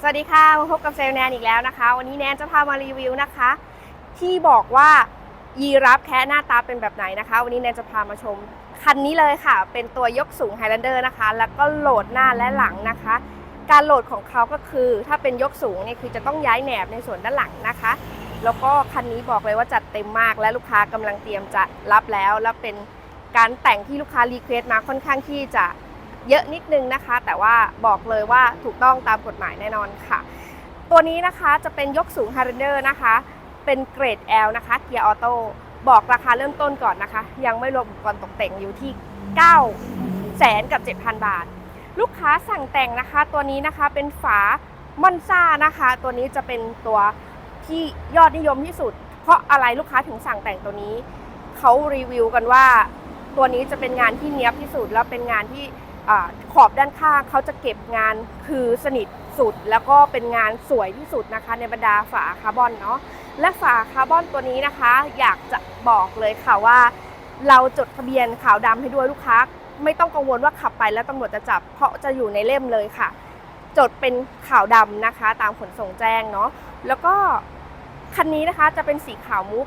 สวัสดีค่ะมาพบกับเซลแนนอีกแล้วนะคะ วันนี้แนนจะพามารีวิวนะคะ ที่บอกว่ายีรับแคะหน้าตาเป็นแบบไหนนะคะ วันนี้แนนจะพามาชมคันนี้เลยค่ะ เป็นตัวยกสูง Highlander นะคะ แล้วก็โหลดหน้าและหลังนะคะ การโหลดของเขาก็คือ ถ้าเป็นยกสูงเนี่ยคือจะต้องย้ายแหนบในส่วนด้านหลังนะคะ แล้วก็คันนี้บอกเลยว่าจัดเต็มมาก และลูกค้ากำลังเตรียมจะรับแล้ว แล้วเป็นการแต่งที่ลูกค้ารีเควสต์มาค่อนข้างที่จะ เยอะนิดนึงนะคะ แต่ว่าบอกเลยว่าถูกต้องตามกฎหมายแน่นอนค่ะ ตัวนี้นะคะจะเป็นยกสูง h a r เ e อร์นะคะ เป็นเกรด L นะคะเกียร์ออโต้บอกราคาเริ่มต้นก่อนนะคะ ยังไม่รวมอุปกรณ์ตกแต่งอยู่ที่ 9 แสนกับ 7,000 บาท ลูกค้าสั่งแต่งนะคะ ตัวนี้นะคะเป็นฝามอนซ่านะคะ ตัวนี้จะเป็นตัวที่ยอดนิยมที่สุด เพราะอะไรลูกค้าถึงสั่งแต่งตัวนี้เขารีวิวกันว่า ตัวนี้จะเป็นงานที่เนี้ยบที่สุด แล้วเป็นงานที่ ขอบด้านข้างเขาจะเก็บงานคือสนิทสุด แล้วก็เป็นงานสวยที่สุดนะคะ ในบรรดาฝาคาร์บอนเนาะและฝาคาร์บอนตัวนี้นะคะ อยากจะบอกเลยค่ะว่า เราจดทะเบียนขาวดำให้ด้วยลูกค้า ไม่ต้องกังวลว่าขับไปแล้วตำรวจจะจับ เพราะจะอยู่ในเล่มเลยค่ะ จดเป็นขาวดำนะคะ ตามขนส่งแจ้งเนาะแล้วก็คันนี้นะคะจะเป็นสีขาวมุก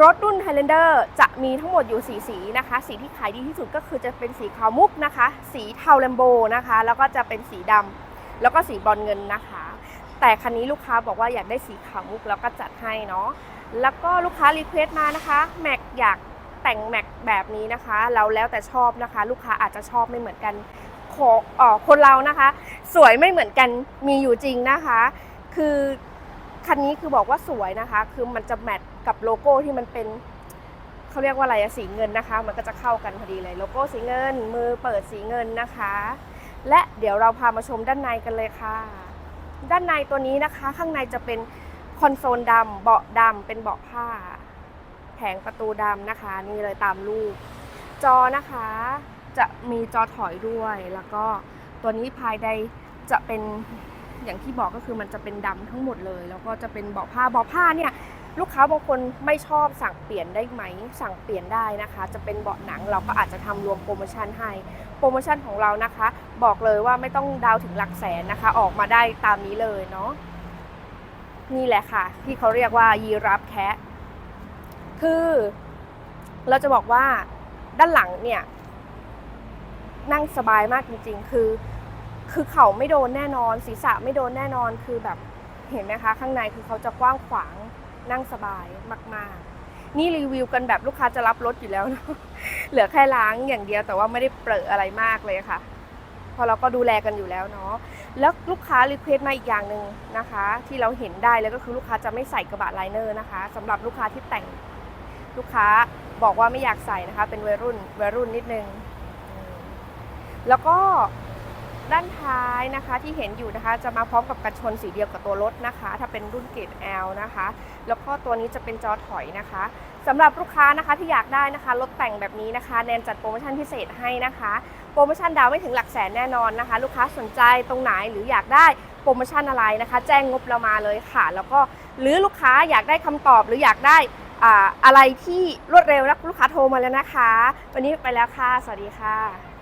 รถรุ่น Highlander จะมีทั้งหมดอยู่ 4 สีนะคะ สีที่ขายดีที่สุดก็คือจะเป็นสีขาวมุกนะคะ สีเทาแลมโบนะคะ แล้วก็จะเป็นสีดำแล้วก็สีบอลเงินนะคะ แต่คันนี้ลูกค้าบอกว่าอยากได้สีขาวมุกแล้วก็จัดให้เนาะ แล้วก็ลูกค้ารีเควสต์มานะคะแม็กอยากแต่งแม็กแบบนี้นะคะเราแล้วแต่ชอบนะคะ ลูกค้าอาจจะชอบไม่เหมือนกันขอเอ่อคนเรานะคะ สวยไม่เหมือนกันมีอยู่จริงนะคะ คือคันนี้คือบอกว่าสวยนะคะ คือมันจะแมท กับโลโก้ที่มันเป็นเขาเรียกว่าอะไรอะสีเงินนะคะ มันก็จะเข้ากันพอดีเลย โลโก้สีเงิน มือเปิดสีเงินนะคะ และเดี๋ยวเราพามาชมด้านในกันเลยค่ะ ด้านในตัวนี้นะคะ ข้างในจะเป็นคอนโซลดำเบาะดำเป็นเบาะผ้า แผงประตูดำนะคะ นี่เลยตามรูป จอนะคะ จะมีจอถอยด้วย แล้วก็ตัวนี้ภายในจะเป็นอย่างที่บอกก็คือมันจะเป็นดำทั้งหมดเลย แล้วก็จะเป็นเบาะผ้าเบาะผ้าเนี่ย ลูกค้าบางคนไม่ชอบสั่งเปลี่ยนได้ไหม สั่งเปลี่ยนได้นะคะ จะเป็นเบาะหนังเราก็อาจจะทำรวมโปรโมชั่นให้ โปรโมชั่นของเรานะคะ บอกเลยว่าไม่ต้องดาวถึงหลักแสนนะคะ ออกมาได้ตามนี้เลยเนาะนี่แหละค่ะ ที่เขาเรียกว่ายีรับแคะคือเราจะบอกว่าด้านหลังเนี่ย นั่งสบายมากจริง ๆ คือ คือเข่าไม่โดนแน่นอน ศีรษะไม่โดนแน่นอนคือแบบเห็นไหมคะ ข้างในคือเขาจะกว้างขวาง นั่งสบายมาก ๆ นี่รีวิวกันแบบลูกค้าจะรับรถอยู่แล้วนะเหลือแค่ล้างอย่างเดียวแต่ว่าไม่ได้เปรอะอะไรมากเลยค่ะพราะเราก็ดูแลกันอยู่แล้วเนาะแล้วลูกค้ารีเควสต์มาอีกอย่างหนึ่งนะคะ ที่เราเห็นได้เลยก็คือลูกค้าจะไม่ใส่กระบะไลเนอร์นะคะสำหรับลูกค้าที่แต่งลูกค้าบอกว่าไม่อยากใส่นะคะ เป็นวัยรุ่นวัยรุ่นนิดนึง แล้วก็ ด้านท้ายนะคะที่เห็นอยู่นะคะ จะมาพร้อมกับกันชนสีเดียวกับตัวรถนะคะ ถ้าเป็นรุ่นเกรด L นะคะ แล้วก็ตัวนี้จะเป็นจอถอยนะคะสำหรับลูกค้านะคะที่อยากได้นะคะรถแต่งแบบนี้นะคะแนนจัดโปรโมชั่นพิเศษให้นะคะ โปรโมชั่นดาวไม่ถึงหลักแสนแน่นอนนะคะ ลูกค้าสนใจตรงไหนหรืออยากได้โปรโมชั่นอะไรนะคะ แจ้งงบเรามาเลยค่ะ แล้วก็หรือลูกค้าอยากได้คำตอบหรืออยากได้อ่าอะไรที่รวดเร็วนะลูกค้าโทรมาแล้วนะคะ วันนี้ไปแล้วค่ะ สวัสดีค่ะ